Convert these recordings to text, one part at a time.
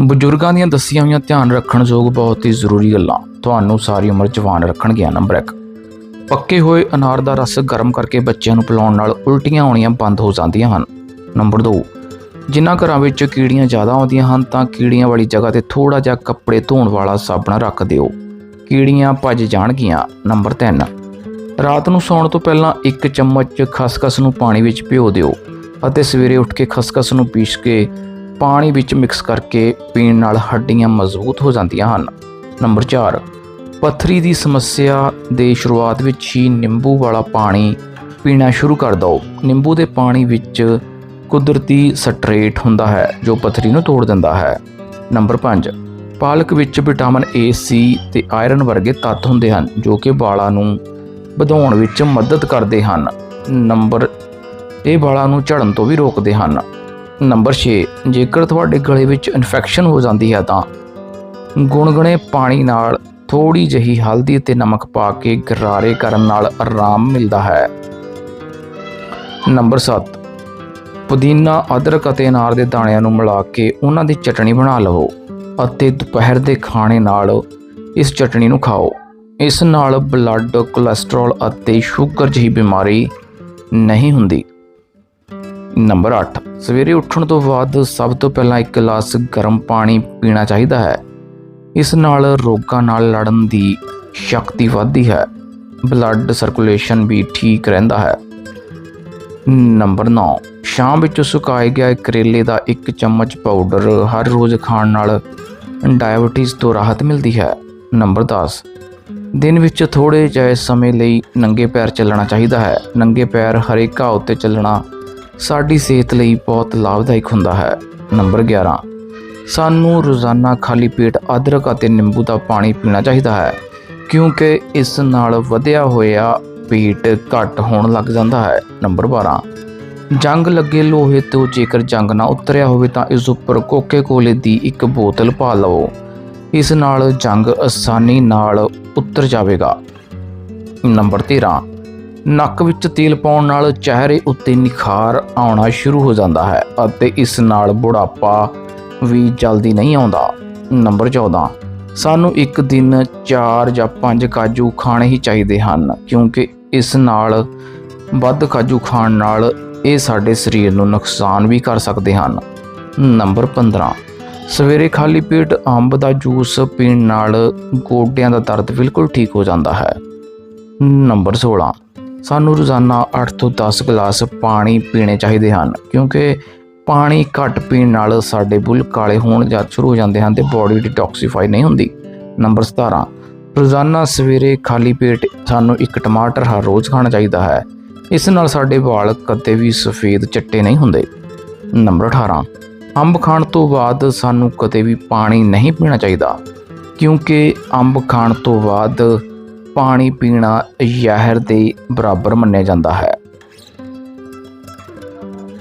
ਬਜ਼ੁਰਗਾਂ ਦੀਆਂ ਦੱਸੀਆਂ ਹੋਈਆਂ ਧਿਆਨ ਰੱਖਣ ਯੋਗ ਬਹੁਤ ਹੀ ਜ਼ਰੂਰੀ ਗੱਲਾਂ। ਤੁਹਾਨੂੰ ਸਾਰੀ ਉਮਰ ਜਵਾਨ ਰੱਖਣਗੀਆਂ ਨੰਬਰ 1 ਪੱਕੇ ਹੋਏ ਅਨਾਰ ਦਾ ਰਸ ਗਰਮ ਕਰਕੇ ਬੱਚਿਆਂ ਨੂੰ ਪਿਲਾਉਣ ਨਾਲ ਉਲਟੀਆਂ ਆਉਣੀਆਂ ਬੰਦ ਹੋ ਜਾਂਦੀਆਂ ਹਨ। ਨੰਬਰ 2 ਜਿਨ੍ਹਾਂ ਘਰਾਂ ਵਿੱਚ ਕੀੜੀਆਂ ਜ਼ਿਆਦਾ ਆਉਂਦੀਆਂ ਹਨ, ਤਾਂ ਕੀੜੀਆਂ ਵਾਲੀ ਜਗ੍ਹਾ ਤੇ ਥੋੜਾ ਜਿਹਾ ਕੱਪੜੇ ਧੋਣ ਵਾਲਾ ਸਾਬਣ ਰੱਖ ਦਿਓ। ਕੀੜੀਆਂ ਭੱਜ ਜਾਣਗੀਆਂ। ਨੰਬਰ 3 ਰਾਤ ਨੂੰ ਸੌਣ ਤੋਂ ਪਹਿਲਾਂ ਇੱਕ ਚਮਚ ਖਸਖਸ ਨੂੰ ਪਾਣੀ ਵਿੱਚ ਭਿਓ ਦਿਓ ਅਤੇ ਸਵੇਰੇ ਉੱਠ ਕੇ ਖਸਖਸ ਨੂੰ ਪੀਸ ਕੇ ਪਾਣੀ ਵਿੱਚ ਮਿਕਸ ਕਰਕੇ ਪੀਣ ਨਾਲ ਹੱਡੀਆਂ ਮਜ਼ਬੂਤ ਹੋ ਜਾਂਦੀਆਂ ਹਨ। ਨੰਬਰ 4 ਪੱਥਰੀ ਦੀ ਸਮੱਸਿਆ ਦੇ ਸ਼ੁਰੂਆਤ ਵਿੱਚ ਹੀ ਨਿੰਬੂ ਵਾਲਾ ਪਾਣੀ ਪੀਣਾ ਸ਼ੁਰੂ ਕਰ ਦਿਓ। ਨਿੰਬੂ ਦੇ ਪਾਣੀ ਵਿੱਚ ਕੁਦਰਤੀ ਸਟਰੇਟ ਹੁੰਦਾ ਹੈ, ਜੋ ਪੱਥਰੀ ਨੂੰ ਤੋੜ ਦਿੰਦਾ ਹੈ। ਨੰਬਰ 5 ਪਾਲਕ ਵਿੱਚ ਵਿਟਾਮਿਨ ਏ ਸੀ ਤੇ ਆਇਰਨ ਵਰਗੇ ਤੱਤ ਹੁੰਦੇ ਹਨ, ਜੋ ਕਿ ਵਾਲਾਂ ਨੂੰ ਵਧਾਉਣ ਵਿੱਚ ਮਦਦ ਕਰਦੇ ਹਨ। ਨੰਬਰ, ਇਹ ਵਾਲਾਂ ਨੂੰ ਝੜਨ ਤੋਂ ਵੀ ਰੋਕਦੇ ਹਨ। ਨੰਬਰ 6 ਜੇਕਰ ਤੁਹਾਡੇ ਗਲੇ ਵਿੱਚ ਇਨਫੈਕਸ਼ਨ ਹੋ ਜਾਂਦੀ ਹੈ ਤਾਂ ਗੁਣਗੁਣੇ ਪਾਣੀ ਨਾਲ ਥੋੜੀ ਜਿਹੀ ਹਲਦੀ ਅਤੇ ਨਮਕ ਪਾ ਕੇ ਗਰਾਰੇ ਕਰਨ ਨਾਲ ਆਰਾਮ ਮਿਲਦਾ ਹੈ। ਨੰਬਰ 7 ਪੁਦੀਨਾ, ਅਦਰਕ ਅਤੇ ਅਨਾਰ ਦੇ ਦਾਣਿਆਂ ਨੂੰ ਮਿਲਾ ਕੇ ਉਹਨਾਂ ਦੀ ਚਟਣੀ ਬਣਾ ਲਵੋ ਅਤੇ ਦੁਪਹਿਰ ਦੇ ਖਾਣੇ ਨਾਲ ਇਸ ਚਟਣੀ ਨੂੰ ਖਾਓ। ਇਸ ਨਾਲ ਬਲੱਡ ਕੋਲੇਸਟ੍ਰੋਲ ਅਤੇ ਸ਼ੂਗਰ ਜਿਹੀ ਬਿਮਾਰੀ ਨਹੀਂ ਹੁੰਦੀ। ਨੰਬਰ 8 ਸਵੇਰੇ ਉੱਠਣ ਤੋਂ ਬਾਅਦ ਸਭ ਤੋਂ ਪਹਿਲਾਂ ਇੱਕ ਗਲਾਸ ਗਰਮ ਪਾਣੀ ਪੀਣਾ ਚਾਹੀਦਾ ਹੈ। ਇਸ ਨਾਲ ਰੋਗਾਂ ਨਾਲ ਲੜਨ ਦੀ ਸ਼ਕਤੀ ਵੱਧਦੀ ਹੈ। ਬਲੱਡ ਸਰਕੂਲੇਸ਼ਨ ਵੀ ਠੀਕ ਰਹਿੰਦਾ ਹੈ। ਨੰਬਰ 9 ਸ਼ਾਮ ਵਿੱਚ ਸੁਕਾਏ ਗਿਆ ਕਰੇਲੇ ਦਾ ਇੱਕ ਚਮਚ ਪਾਊਡਰ ਹਰ ਰੋਜ਼ ਖਾਣ ਨਾਲ ਡਾਇਬਟੀਜ਼ ਤੋਂ ਰਾਹਤ ਮਿਲਦੀ ਹੈ। ਨੰਬਰ 10 ਦਿਨ ਵਿੱਚ ਥੋੜੇ ਜਿਹੇ ਸਮੇਂ ਲਈ ਨੰਗੇ ਪੈਰ ਚੱਲਣਾ ਚਾਹੀਦਾ ਹੈ। ਨੰਗੇ ਪੈਰ ਹਰੇ ਘਾਹ ਉੱਤੇ ਚੱਲਣਾ ਸਾਡੀ ਸਿਹਤ ਲਈ ਬਹੁਤ ਲਾਭਦਾਇਕ ਹੁੰਦਾ ਹੈ। ਨੰਬਰ 11 ਸਾਨੂੰ ਰੋਜ਼ਾਨਾ ਖਾਲੀ ਪੇਟ ਅਦਰਕ ਅਤੇ ਨਿੰਬੂ ਦਾ ਪਾਣੀ ਪੀਣਾ ਚਾਹੀਦਾ ਹੈ, ਕਿਉਂਕਿ ਇਸ ਨਾਲ ਵਧਿਆ ਹੋਇਆ ਪੇਟ ਘੱਟ ਹੋਣ ਲੱਗ ਜਾਂਦਾ ਹੈ। ਨੰਬਰ 12 ਜੰਗ ਲੱਗੇ ਲੋਹੇ ਤੋਂ ਜੇਕਰ ਜੰਗ ਨਾ ਉਤਰਿਆ ਹੋਵੇ ਤਾਂ ਇਸ ਉੱਪਰ ਕੋਕੇ ਕੋਲੇ ਦੀ ਇੱਕ ਬੋਤਲ ਪਾ ਲਵੋ। ਇਸ ਨਾਲ ਜੰਗ ਆਸਾਨੀ ਨਾਲ ਉਤਰ ਜਾਵੇਗਾ। ਨੰਬਰ 13 ਨੱਕ ਵਿੱਚ ਤੇਲ ਪਾਉਣ ਨਾਲ ਚਿਹਰੇ ਉੱਤੇ ਨਿਖਾਰ ਆਉਣਾ ਸ਼ੁਰੂ ਹੋ ਜਾਂਦਾ ਹੈ ਅਤੇ ਇਸ ਨਾਲ ਬੁਢਾਪਾ ਵੀ ਜਲਦੀ ਨਹੀਂ ਆਉਂਦਾ। ਨੰਬਰ 14 ਸਾਨੂੰ ਇੱਕ ਦਿਨ 4 ਜਾਂ 5 ਕਾਜੂ ਖਾਣੇ ਹੀ ਚਾਹੀਦੇ ਹਨ, ਕਿਉਂਕਿ ਇਸ ਨਾਲ ਵੱਧ ਕਾਜੂ ਖਾਣ ਨਾਲ ਇਹ ਸਾਡੇ ਸਰੀਰ ਨੂੰ ਨੁਕਸਾਨ ਵੀ ਕਰ ਸਕਦੇ ਹਨ। ਨੰਬਰ 15 ਸਵੇਰੇ ਖਾਲੀ ਪੇਟ ਅੰਬ ਦਾ ਜੂਸ ਪੀਣ ਨਾਲ ਗੋਡਿਆਂ ਦਾ ਦਰਦ ਬਿਲਕੁਲ ਠੀਕ ਹੋ ਜਾਂਦਾ ਹੈ। ਨੰਬਰ 16 ਸਾਨੂੰ ਰੋਜ਼ਾਨਾ 8 ਤੋਂ 10 ਗਲਾਸ ਪਾਣੀ ਪੀਣੇ ਚਾਹੀਦੇ ਹਨ, ਕਿਉਂਕਿ ਪਾਣੀ ਘੱਟ ਪੀਣ ਨਾਲ ਸਾਡੇ ਬੁੱਲ ਕਾਲੇ ਹੋਣ ਜਾਂ ਸ਼ੁਰੂ ਹੋ ਜਾਂਦੇ ਹਨ ਤੇ ਬਾਡੀ ਡਿਟੌਕਸੀਫਾਈ ਨਹੀਂ ਹੁੰਦੀ। ਨੰਬਰ 17 ਰੋਜ਼ਾਨਾ ਸਵੇਰੇ ਖਾਲੀ ਪੇਟ ਸਾਨੂੰ ਇੱਕ ਟਮਾਟਰ ਹਰ ਰੋਜ਼ ਖਾਣਾ ਚਾਹੀਦਾ ਹੈ। ਇਸ ਨਾਲ ਸਾਡੇ ਵਾਲ ਕਦੇ ਵੀ ਸਫੇਦ ਚਿੱਟੇ ਨਹੀਂ ਹੁੰਦੇ। ਨੰਬਰ 18 ਅੰਬ ਖਾਣ ਤੋਂ ਬਾਅਦ ਸਾਨੂੰ ਕਦੇ ਵੀ ਪਾਣੀ ਨਹੀਂ ਪੀਣਾ ਚਾਹੀਦਾ, ਕਿਉਂਕਿ ਅੰਬ ਖਾਣ ਤੋਂ ਬਾਅਦ ਪਾਣੀ ਪੀਣਾ ਜ਼ਹਿਰ ਦੇ ਬਰਾਬਰ ਮੰਨਿਆ ਜਾਂਦਾ ਹੈ।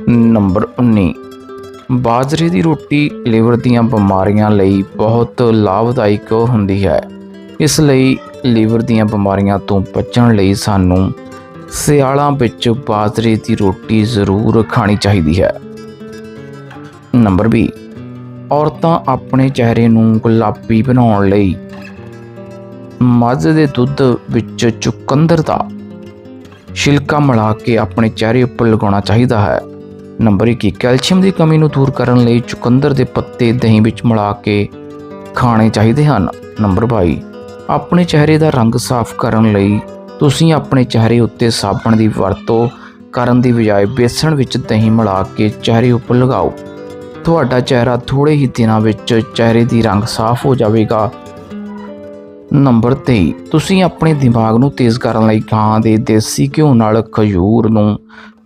ਨੰਬਰ 19 ਬਾਜਰੇ ਦੀ ਰੋਟੀ ਲਿਵਰ ਦੀਆਂ ਬਿਮਾਰੀਆਂ ਲਈ ਬਹੁਤ ਲਾਭਦਾਇਕ ਹੁੰਦੀ ਹੈ। ਇਸ ਲਈ ਲਿਵਰ ਦੀਆਂ ਬਿਮਾਰੀਆਂ ਤੋਂ ਬਚਣ ਲਈ ਸਾਨੂੰ ਸਿਆਲਾਂ ਵਿੱਚ ਬਾਜਰੇ ਦੀ ਰੋਟੀ ਜ਼ਰੂਰ ਖਾਣੀ ਚਾਹੀਦੀ ਹੈ। ਨੰਬਰ 20 ਔਰਤਾਂ ਆਪਣੇ ਚਿਹਰੇ ਨੂੰ ਗੁਲਾਬੀ ਬਣਾਉਣ ਲਈ ਮੱਝ ਦੇ ਦੁੱਧ ਵਿੱਚ ਚੁਕੰਦਰ ਦਾ ਛਿਲਕਾ ਮਿਲਾ ਕੇ ਆਪਣੇ ਚਿਹਰੇ ਉੱਪਰ ਲਗਾਉਣਾ ਚਾਹੀਦਾ ਹੈ। ਨੰਬਰ 21 ਕੈਲਸ਼ੀਅਮ ਦੀ ਕਮੀ ਨੂੰ ਦੂਰ ਕਰਨ ਲਈ ਚੁਕੰਦਰ ਦੇ ਪੱਤੇ ਦਹੀਂ ਵਿੱਚ ਮਿਲਾ ਕੇ ਖਾਣੇ ਚਾਹੀਦੇ ਹਨ। ਨੰਬਰ 22 ਆਪਣੇ ਚਿਹਰੇ ਦਾ ਰੰਗ ਸਾਫ਼ ਕਰਨ ਲਈ ਤੁਸੀਂ ਆਪਣੇ ਚਿਹਰੇ ਉੱਤੇ ਸਾਬਣ ਦੀ ਵਰਤੋਂ ਕਰਨ ਦੀ ਬਜਾਏ ਬੇਸਣ ਵਿੱਚ ਦਹੀਂ ਮਿਲਾ ਕੇ ਚਿਹਰੇ ਉੱਪਰ ਲਗਾਓ। ਤੁਹਾਡਾ ਚਿਹਰਾ ਥੋੜੇ ਹੀ ਦਿਨਾਂ ਵਿੱਚ ਚਿਹਰੇ ਦੀ ਰੰਗ ਸਾਫ਼ ਹੋ ਜਾਵੇਗਾ। ਨੰਬਰ 23 ਤੁਸੀਂ ਆਪਣੇ ਦਿਮਾਗ ਨੂੰ ਤੇਜ਼ ਕਰਨ ਲਈ ਗਾਂ ਦੇ ਦੇਸੀ ਘਿਓ ਨਾਲ ਖਜੂਰ ਨੂੰ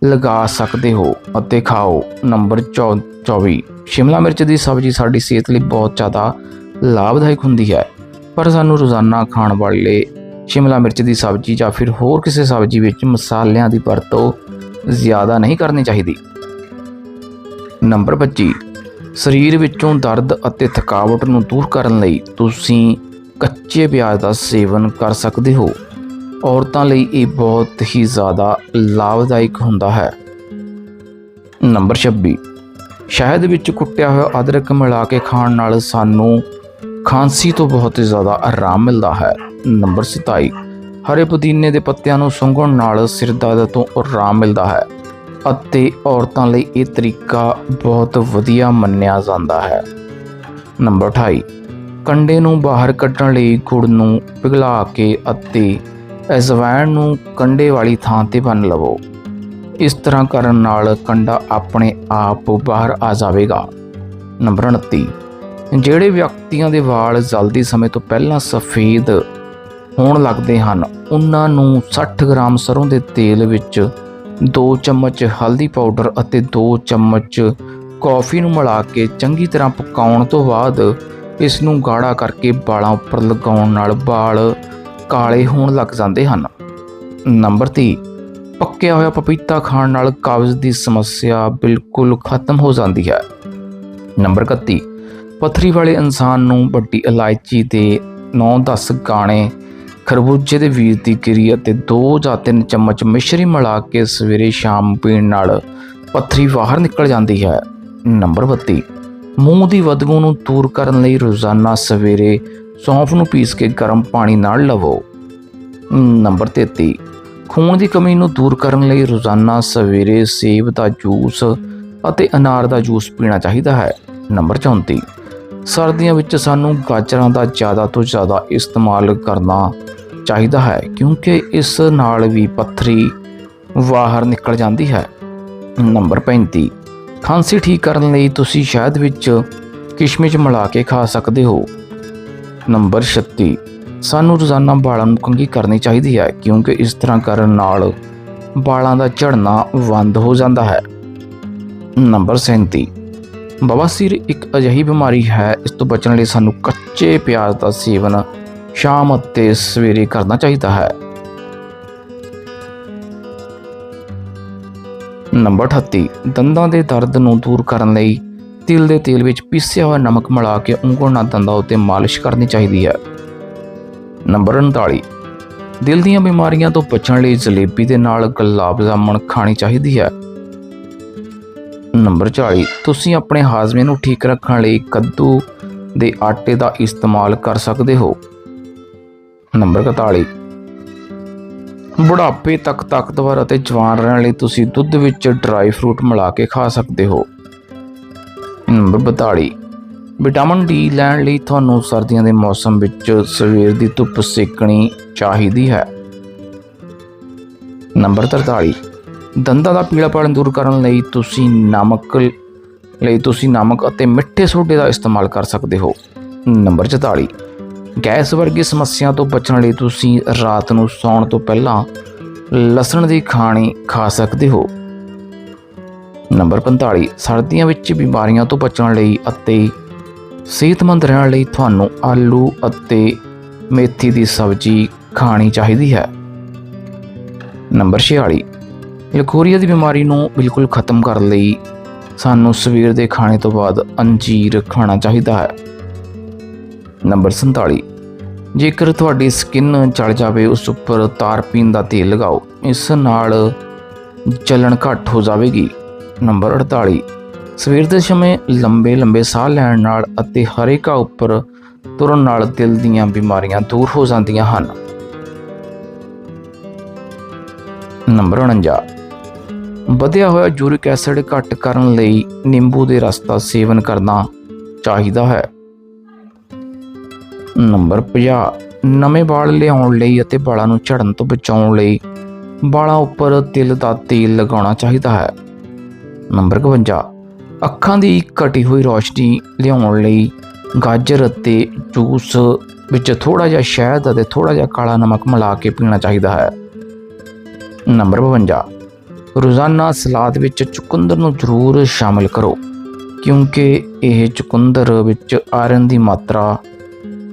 ਲਗਾ ਸਕਦੇ ਹੋ ਅਤੇ ਖਾਓ। ਨੰਬਰ 24 ਸ਼ਿਮਲਾ ਮਿਰਚ ਦੀ ਸਬਜ਼ੀ ਸਾਡੀ ਸਿਹਤ ਲਈ ਬਹੁਤ ਜ਼ਿਆਦਾ ਲਾਭਦਾਇਕ ਹੁੰਦੀ ਹੈ। ਪਰ ਸਾਨੂੰ ਰੋਜ਼ਾਨਾ ਖਾਣ ਵਾਲੇ ਸ਼ਿਮਲਾ ਮਿਰਚ ਦੀ ਸਬਜ਼ੀ ਜਾਂ ਫਿਰ ਹੋਰ ਕਿਸੇ ਸਬਜ਼ੀ ਵਿੱਚ ਮਸਾਲਿਆਂ ਦੀ ਵਰਤੋਂ ਜ਼ਿਆਦਾ ਨਹੀਂ ਕਰਨੀ ਚਾਹੀਦੀ। ਨੰਬਰ 25 ਸਰੀਰ ਵਿੱਚੋਂ ਦਰਦ ਅਤੇ ਥਕਾਵਟ ਨੂੰ ਦੂਰ ਕਰਨ ਲਈ ਤੁਸੀਂ ਕੱਚੇ ਪਿਆਜ਼ ਦਾ ਸੇਵਨ ਕਰ ਸਕਦੇ ਹੋ। ਔਰਤਾਂ ਲਈ ਇਹ ਬਹੁਤ ਹੀ ਜ਼ਿਆਦਾ ਲਾਭਦਾਇਕ ਹੁੰਦਾ ਹੈ। ਨੰਬਰ 26 ਸ਼ਹਿਦ ਵਿੱਚ ਕੁੱਟਿਆ ਹੋਇਆ ਅਦਰਕ ਮਿਲਾ ਕੇ ਖਾਣ ਨਾਲ ਸਾਨੂੰ ਖਾਂਸੀ ਤੋਂ ਬਹੁਤ ਜ਼ਿਆਦਾ ਆਰਾਮ ਮਿਲਦਾ ਹੈ। ਨੰਬਰ 27 ਹਰੇ ਪੁਦੀਨੇ ਦੇ ਪੱਤਿਆਂ ਨੂੰ ਸੁੰਘਣ ਨਾਲ ਸਿਰ ਦਰਦ ਤੋਂ ਆਰਾਮ ਮਿਲਦਾ ਹੈ ਅਤੇ ਔਰਤਾਂ ਲਈ ਇਹ ਤਰੀਕਾ ਬਹੁਤ ਵਧੀਆ ਮੰਨਿਆ ਜਾਂਦਾ ਹੈ। ਨੰਬਰ 28 ਕੰਡੇ ਨੂੰ ਬਾਹਰ ਕੱਢਣ ਲਈ ਗੁੜ ਨੂੰ ਪਿਘਲਾ ਕੇ ਅਤੇ ਅਜਵਾਇਣ ਨੂੰ ਕੰਡੇ ਵਾਲੀ ਥਾਂ ਤੇ ਬੰਨ ਲਵੋ। ਇਸ ਤਰ੍ਹਾਂ ਕਰਨ ਨਾਲ ਕੰਡਾ ਆਪਣੇ ਆਪ ਬਾਹਰ ਆ ਜਾਵੇਗਾ। ਨੰਬਰ 29 ਜਿਹੜੇ ਵਿਅਕਤੀਆਂ ਦੇ ਵਾਲ ਜਲਦੀ ਸਮੇਂ ਤੋਂ ਪਹਿਲਾਂ ਸਫੇਦ ਹੋਣ ਲੱਗਦੇ ਹਨ, ਉਹਨਾਂ ਨੂੰ 60 ਗ੍ਰਾਮ ਸਰੋਂ ਦੇ ਤੇਲ ਵਿੱਚ 2 ਚਮਚ ਹਲਦੀ ਪਾਊਡਰ ਅਤੇ 2 ਚਮਚ ਕੌਫੀ ਨੂੰ ਮਿਲਾ ਕੇ ਚੰਗੀ ਤਰ੍ਹਾਂ ਪਕਾਉਣ ਤੋਂ ਬਾਅਦ ਇਸ ਨੂੰ ਗਾੜਾ ਕਰਕੇ ਵਾਲਾਂ ਉੱਪਰ ਲਗਾਉਣ ਨਾਲ ਵਾਲ ਕਾਲੇ ਹੋਣ ਲੱਗ ਜਾਂਦੇ ਹਨ। ਨੰਬਰ 30 ਪੱਕਿਆ ਹੋਇਆ ਪਪੀਤਾ ਖਾਣ ਨਾਲ ਕਬਜ਼ ਦੀ ਸਮੱਸਿਆ ਬਿਲਕੁਲ ਖਤਮ ਹੋ ਜਾਂਦੀ ਹੈ। ਨੰਬਰ 31 ਪਥਰੀ ਵਾਲੇ ਇਨਸਾਨ ਨੂੰ ਵੱਡੀ ਇਲਾਇਚੀ ਦੇ 9-10 ਗਾਣੇ, ਖਰਬੂਜੇ ਦੇ ਬੀਜ ਦੀ ਗਿਰੀ ਅਤੇ 2 ਜਾਂ 3 ਚਮਚ ਮਿਸ਼ਰੀ ਮਿਲਾ ਕੇ ਸਵੇਰੇ ਸ਼ਾਮ ਪੀਣ ਨਾਲ ਪਥਰੀ ਬਾਹਰ ਨਿਕਲ ਜਾਂਦੀ ਹੈ। ਨੰਬਰ 32 ਮੂੰਹ ਦੀ ਬਦਬੂ ਨੂੰ ਦੂਰ ਕਰਨ ਲਈ ਰੋਜ਼ਾਨਾ ਸਵੇਰੇ ਸੌਂਫ ਨੂੰ ਪੀਸ ਕੇ ਗਰਮ ਪਾਣੀ ਨਾਲ ਲਵੋ। ਨੰਬਰ 33 ਖੂਨ ਦੀ ਕਮੀ ਨੂੰ ਦੂਰ ਕਰਨ ਲਈ ਰੋਜ਼ਾਨਾ ਸਵੇਰੇ ਸੇਬ ਦਾ ਜੂਸ ਅਤੇ ਅਨਾਰ ਦਾ ਜੂਸ ਪੀਣਾ ਚਾਹੀਦਾ ਹੈ। ਨੰਬਰ 34 ਸਰਦੀਆਂ ਵਿੱਚ ਸਾਨੂੰ ਗਾਜਰਾਂ ਦਾ ਜ਼ਿਆਦਾ ਤੋਂ ਜ਼ਿਆਦਾ ਇਸਤੇਮਾਲ ਕਰਨਾ ਚਾਹੀਦਾ ਹੈ ਕਿਉਂਕਿ ਇਸ ਨਾਲ ਵੀ ਪੱਥਰੀ ਬਾਹਰ ਨਿਕਲ ਜਾਂਦੀ ਹੈ। ਨੰਬਰ 35 ਖਾਂਸੀ ਠੀਕ ਕਰਨ ਲਈ ਤੁਸੀਂ ਸ਼ਹਿਦ ਵਿੱਚ ਕਿਸ਼ਮਿਸ਼ ਮਿਲਾ ਕੇ ਖਾ ਸਕਦੇ ਹੋ। ਨੰਬਰ 36 ਸਾਨੂੰ ਰੋਜ਼ਾਨਾ ਵਾਲਾਂ ਨੂੰ ਕੰਘੀ ਕਰਨੀ ਚਾਹੀਦੀ ਹੈ ਕਿਉਂਕਿ ਇਸ ਤਰ੍ਹਾਂ ਕਰਨ ਨਾਲ ਵਾਲਾਂ ਦਾ ਝੜਨਾ ਬੰਦ ਹੋ ਜਾਂਦਾ ਹੈ। ਨੰਬਰ 37 ਬਵਾਸੀਰ ਇੱਕ ਅਜਿਹੀ ਬਿਮਾਰੀ ਹੈ, ਇਸ ਤੋਂ ਬਚਣ ਲਈ ਸਾਨੂੰ ਕੱਚੇ ਪਿਆਜ਼ ਦਾ ਸੇਵਨ ਸ਼ਾਮ ਅਤੇ ਸਵੇਰੇ ਕਰਨਾ ਚਾਹੀਦਾ ਹੈ। ਨੰਬਰ 38 ਦੰਦਾਂ ਦੇ ਦਰਦ ਨੂੰ ਦੂਰ ਕਰਨ ਲਈ ਤਿਲ ਦੇ ਤੇਲ ਵਿੱਚ ਪੀਸਿਆ ਹੋਇਆ ਨਮਕ ਮਿਲਾ ਕੇ ਉਂਗਲ ਨਾਲ ਦੰਦਾਂ ਉੱਤੇ ਮਾਲਿਸ਼ ਕਰਨੀ ਚਾਹੀਦੀ ਹੈ। ਨੰਬਰ 39 ਦਿਲ ਦੀਆਂ ਬਿਮਾਰੀਆਂ ਤੋਂ ਬਚਣ ਲਈ ਜਲੇਬੀ ਦੇ ਨਾਲ ਗੁਲਾਬ ਜਾਮਣ ਖਾਣੀ ਚਾਹੀਦੀ ਹੈ। ਨੰਬਰ 40 ਤੁਸੀਂ ਆਪਣੇ ਹਾਜ਼ਮੇ ਨੂੰ ਠੀਕ ਰੱਖਣ ਲਈ ਕੱਦੂ ਦੇ ਆਟੇ ਦਾ ਇਸਤੇਮਾਲ ਕਰ ਸਕਦੇ ਹੋ। ਨੰਬਰ 41 ਬੁਢਾਪੇ ਤੱਕ ਤਾਕਤਵਰ ਅਤੇ ਜਵਾਨ ਰਹਿਣ ਲਈ ਤੁਸੀਂ ਦੁੱਧ ਵਿੱਚ ਡਰਾਈ ਫਰੂਟ ਮਿਲਾ ਕੇ ਖਾ ਸਕਦੇ ਹੋ। ਨੰਬਰ 42 ਵਿਟਾਮਿਨ ਡੀ ਲੈਣ ਲਈ ਤੁਹਾਨੂੰ ਸਰਦੀਆਂ ਦੇ ਮੌਸਮ ਵਿੱਚ ਸਵੇਰ ਦੀ ਧੁੱਪ ਸੇਕਣੀ ਚਾਹੀਦੀ ਹੈ। ਨੰਬਰ 43 ਦੰਦਾਂ ਦਾ ਪੀਲਾਪਣ ਦੂਰ ਕਰਨ ਲਈ ਤੁਸੀਂ ਨਮਕ ਲਈ ਤੁਸੀਂ ਨਮਕ ਅਤੇ ਮਿੱਠੇ ਸੋਡੇ ਦਾ ਇਸਤੇਮਾਲ ਕਰ ਸਕਦੇ ਹੋ। ਨੰਬਰ 44 ਗੈਸ ਵਰਗੀ ਸਮੱਸਿਆ ਤੋਂ ਬਚਣ ਲਈ ਤੁਸੀਂ ਰਾਤ ਨੂੰ ਸੌਣ ਤੋਂ ਪਹਿਲਾਂ ਲਸਣ ਦੀ ਖਾਣੀ ਖਾ ਸਕਦੇ ਹੋ। ਨੰਬਰ 45 ਸਰਦੀਆਂ ਵਿੱਚ ਬਿਮਾਰੀਆਂ ਤੋਂ ਬਚਣ ਲਈ ਅਤੇ ਸਿਹਤਮੰਦ ਰਹਿਣ ਲਈ ਤੁਹਾਨੂੰ ਆਲੂ ਅਤੇ ਮੇਥੀ ਦੀ ਸਬਜ਼ੀ ਖਾਣੀ ਚਾਹੀਦੀ ਹੈ। ਨੰਬਰ 46 ਲਕੋਰੀਆ ਦੀ ਬਿਮਾਰੀ ਨੂੰ ਬਿਲਕੁਲ ਖਤਮ ਕਰਨ ਲਈ ਸਾਨੂੰ ਸਵੇਰ ਦੇ ਖਾਣੇ ਤੋਂ ਬਾਅਦ ਅੰਜੀਰ ਖਾਣਾ ਚਾਹੀਦਾ ਹੈ। ਨੰਬਰ 47 ਜੇਕਰ ਤੁਹਾਡੀ ਸਕਿਨ ਚੜ ਜਾਵੇ, ਉਸ ਉੱਪਰ ਤਾਰਪੀਨ ਦਾ ਤੇਲ ਲਗਾਓ। ਇਸ ਨਾਲ ਜਲਣ ਘੱਟ ਹੋ ਜਾਵੇਗੀ। ਨੰਬਰ 48 ਸਵੇਰ ਦੇ ਸਮੇਂ ਲੰਬੇ ਲੰਬੇ ਸਾਹ ਲੈਣ ਨਾਲ ਅਤੇ ਹਰੇਕਾ ਉੱਪਰ ਤੁਰਨ ਨਾਲ ਦਿਲ ਦੀਆਂ ਬਿਮਾਰੀਆਂ ਦੂਰ ਹੋ ਜਾਂਦੀਆਂ ਹਨ। ਨੰਬਰ 49 ਵਧਿਆ ਹੋਇਆ ਯੂਰਿਕ ਐਸਿਡ ਘੱਟ ਕਰਨ ਲਈ ਨਿੰਬੂ ਦੇ ਰਸ ਦਾ ਸੇਵਨ ਕਰਨਾ ਚਾਹੀਦਾ ਹੈ। ਨੰਬਰ 50 ਨਵੇਂ ਵਾਲ ਲਿਆਉਣ ਲਈ ਅਤੇ ਵਾਲਾਂ ਨੂੰ ਝੜਨ ਤੋਂ ਬਚਾਉਣ ਲਈ ਵਾਲਾਂ ਉੱਪਰ ਤਿਲ ਦਾ ਤੇਲ ਲਗਾਉਣਾ ਚਾਹੀਦਾ ਹੈ। ਨੰਬਰ 51 ਅੱਖਾਂ ਦੀ ਘਟੀ ਹੋਈ ਰੋਸ਼ਨੀ ਲਿਆਉਣ ਲਈ ਗਾਜਰ ਅਤੇ ਜੂਸ ਵਿੱਚ ਥੋੜਾ ਜਿਹਾ ਸ਼ਹਿਦ ਅਤੇ ਥੋੜਾ ਜਿਹਾ ਕਾਲਾ ਨਮਕ ਮਿਲਾ ਕੇ ਪੀਣਾ ਚਾਹੀਦਾ ਹੈ। ਨੰਬਰ 52 ਰੋਜ਼ਾਨਾ ਸਲਾਦ ਵਿੱਚ ਚੁਕੰਦਰ ਨੂੰ ਜ਼ਰੂਰ ਸ਼ਾਮਿਲ ਕਰੋ ਕਿਉਂਕਿ ਇਹ ਚੁਕੰਦਰ ਵਿੱਚ ਆਇਰਨ ਦੀ ਮਾਤਰਾ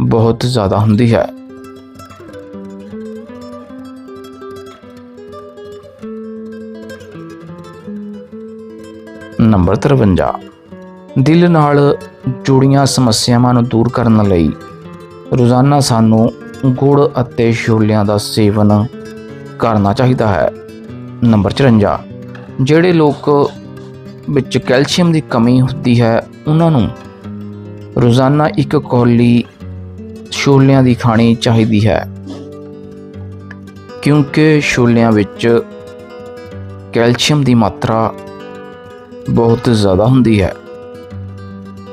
ਬਹੁਤ ਜ਼ਿਆਦਾ ਹੁੰਦੀ ਹੈ। ਨੰਬਰ 53 ਦਿਲ ਨਾਲ ਜੁੜੀਆਂ ਸਮੱਸਿਆਵਾਂ ਨੂੰ ਦੂਰ ਕਰਨ ਲਈ ਰੋਜ਼ਾਨਾ ਸਾਨੂੰ ਗੁੜ ਅਤੇ ਛੋਲਿਆਂ ਦਾ ਸੇਵਨ ਕਰਨਾ ਚਾਹੀਦਾ ਹੈ। ਨੰਬਰ 54 ਜਿਹੜੇ ਲੋਕ ਵਿੱਚ ਕੈਲਸ਼ੀਅਮ ਦੀ ਕਮੀ ਹੁੰਦੀ ਹੈ, ਉਹਨਾਂ ਨੂੰ ਰੋਜ਼ਾਨਾ ਇੱਕ ਕੌਲੀ ਛੋਲਿਆਂ ਦੀ ਖਾਣੀ ਚਾਹੀਦੀ ਹੈ। ਕਿਉਂਕਿ ਛੋਲਿਆਂ ਵਿੱਚ ਕੈਲਸ਼ੀਅਮ ਦੀ ਮਾਤਰਾ ਬਹੁਤ ਜ਼ਿਆਦਾ ਹੁੰਦੀ ਹੈ।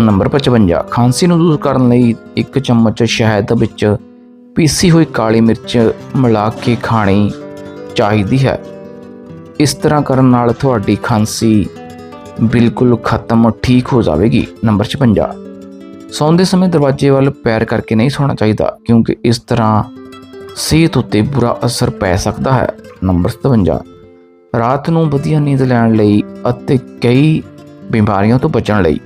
ਨੰਬਰ 55 ਖਾਂਸੀ ਨੂੰ ਦੂਰ ਕਰਨ ਲਈ ਇੱਕ ਚਮਚ ਸ਼ਹਿਦ ਵਿੱਚ ਪੀਸੀ ਹੋਈ ਕਾਲੀ ਮਿਰਚ ਮਿਲਾ ਕੇ ਖਾਣੀ ਚਾਹੀਦੀ ਹੈ। ਇਸ ਤਰ੍ਹਾਂ ਕਰਨ ਨਾਲ ਤੁਹਾਡੀ ਖਾਂਸੀ ਬਿਲਕੁਲ ਖਤਮ ਠੀਕ ਹੋ ਜਾਵੇਗੀ। ਨੰਬਰ 56 ਸੌਂਦੇ ਸਮੇਂ ਦਰਵਾਜ਼ੇ ਵੱਲ ਪੈਰ ਕਰਕੇ ਨਹੀਂ ਸੌਣਾ ਚਾਹੀਦਾ, ਕਿਉਂਕਿ ਇਸ ਤਰ੍ਹਾਂ ਸਿਹਤ ਉੱਤੇ ਬੁਰਾ ਅਸਰ ਪੈ ਸਕਦਾ ਹੈ। ਨੰਬਰ 57 ਰਾਤ ਨੂੰ ਵਧੀਆ ਨੀਂਦ ਲੈਣ ਲਈ ਅਤੇ ਕਈ ਬਿਮਾਰੀਆਂ ਤੋਂ ਬਚਣ ਲਈ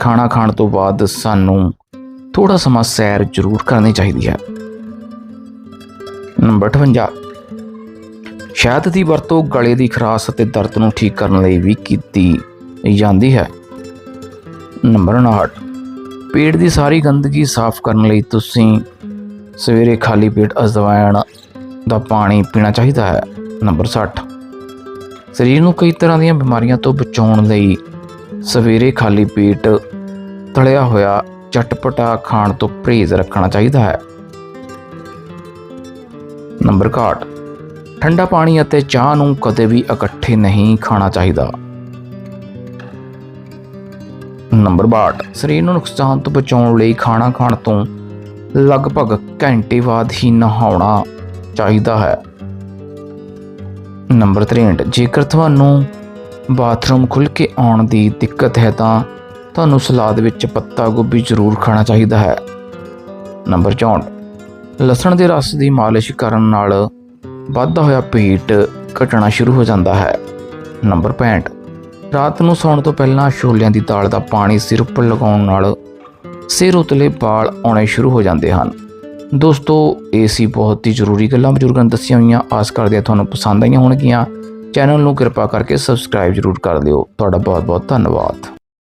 ਖਾਣਾ ਖਾਣ ਤੋਂ ਬਾਅਦ ਸਾਨੂੰ ਥੋੜਾ ਸਮਾਂ ਸੈਰ ਜ਼ਰੂਰ ਕਰਨੀ ਚਾਹੀਦੀ ਹੈ। ਨੰਬਰ 58 ਸ਼ਹਿਦ ਦੀ ਵਰਤੋਂ ਗਲੇ ਦੀ ਖਰਾਸ਼ ਅਤੇ ਦਰਦ ਨੂੰ ਠੀਕ ਕਰਨ ਲਈ ਵੀ ਕੀਤੀ ਜਾਂਦੀ ਹੈ। ਨੰਬਰ 59 ਪੇਟ ਦੀ ਸਾਰੀ ਗੰਦਗੀ ਸਾਫ਼ ਕਰਨ ਲਈ ਤੁਸੀਂ ਸਵੇਰੇ ਖਾਲੀ ਪੇਟ ਅਜਵਾਇਣ ਦਾ ਪਾਣੀ ਪੀਣਾ ਚਾਹੀਦਾ ਹੈ। ਨੰਬਰ 60 ਸਰੀਰ ਨੂੰ ਕਈ ਤਰ੍ਹਾਂ ਦੀਆਂ ਬਿਮਾਰੀਆਂ ਤੋਂ ਬਚਾਉਣ ਲਈ ਸਵੇਰੇ ਖਾਲੀ ਪੇਟ ਤਲਿਆ ਹੋਇਆ ਚਟਪਟਾ ਖਾਣ ਤੋਂ ਪਰਹੇਜ਼ ਰੱਖਣਾ ਚਾਹੀਦਾ ਹੈ। ਨੰਬਰ 61 ਠੰਡਾ ਪਾਣੀ ਅਤੇ ਚਾਹ ਨੂੰ ਕਦੇ ਵੀ ਇਕੱਠੇ ਨਹੀਂ ਖਾਣਾ ਚਾਹੀਦਾ। ਨੰਬਰ 62 ਸਰੀਰ ਨੂੰ ਨੁਕਸਾਨ ਤੋਂ ਬਚਾਉਣ ਲਈ ਖਾਣਾ ਖਾਣ ਤੋਂ ਲਗਭਗ ਘੰਟੇ ਬਾਅਦ ਹੀ ਨਹਾਉਣਾ ਚਾਹੀਦਾ ਹੈ। ਨੰਬਰ 63 ਜੇਕਰ ਤੁਹਾਨੂੰ ਬਾਥਰੂਮ ਖੁੱਲ ਕੇ ਆਉਣ ਦੀ ਦਿੱਕਤ ਹੈ ਤਾਂ ਤੁਹਾਨੂੰ ਸਲਾਦ ਵਿੱਚ ਪੱਤਾ ਗੋਭੀ ਜ਼ਰੂਰ ਖਾਣਾ ਚਾਹੀਦਾ ਹੈ। ਨੰਬਰ 64 ਲਸਣ ਦੇ ਰਸ ਦੀ ਮਾਲਿਸ਼ ਕਰਨ ਨਾਲ ਵੱਧਦਾ ਹੋਇਆ ਪੇਟ ਘਟਣਾ ਸ਼ੁਰੂ ਹੋ ਜਾਂਦਾ ਹੈ। ਨੰਬਰ 65 ਰਾਤ ਨੂੰ ਸੌਣ ਤੋਂ ਪਹਿਲਾਂ ਛੋਲਿਆਂ ਦੀ ਦਾਲ ਦਾ ਪਾਣੀ ਸਿਰ ਉੱਪਰ ਲਗਾਉਣ ਨਾਲ ਸਿਰ ਉਤਲੇ ਵਾਲ ਆਉਣੇ ਸ਼ੁਰੂ ਹੋ ਜਾਂਦੇ ਹਨ। ਦੋਸਤੋ, ਇਹ ਸੀ ਬਹੁਤ ਹੀ ਜ਼ਰੂਰੀ ਗੱਲਾਂ ਬਜ਼ੁਰਗਾਂ ਨੇ ਦੱਸੀਆਂ ਹੋਈਆਂ। ਆਸ ਕਰਦੇ ਹਾਂ ਤੁਹਾਨੂੰ ਪਸੰਦ ਆਈਆਂ ਹੋਣਗੀਆਂ। ਚੈਨਲ ਨੂੰ ਕਿਰਪਾ ਕਰਕੇ ਸਬਸਕ੍ਰਾਈਬ ਜ਼ਰੂਰ ਕਰ ਦਿਓ ਤੁਹਾਡਾ ਬਹੁਤ ਬਹੁਤ ਧੰਨਵਾਦ।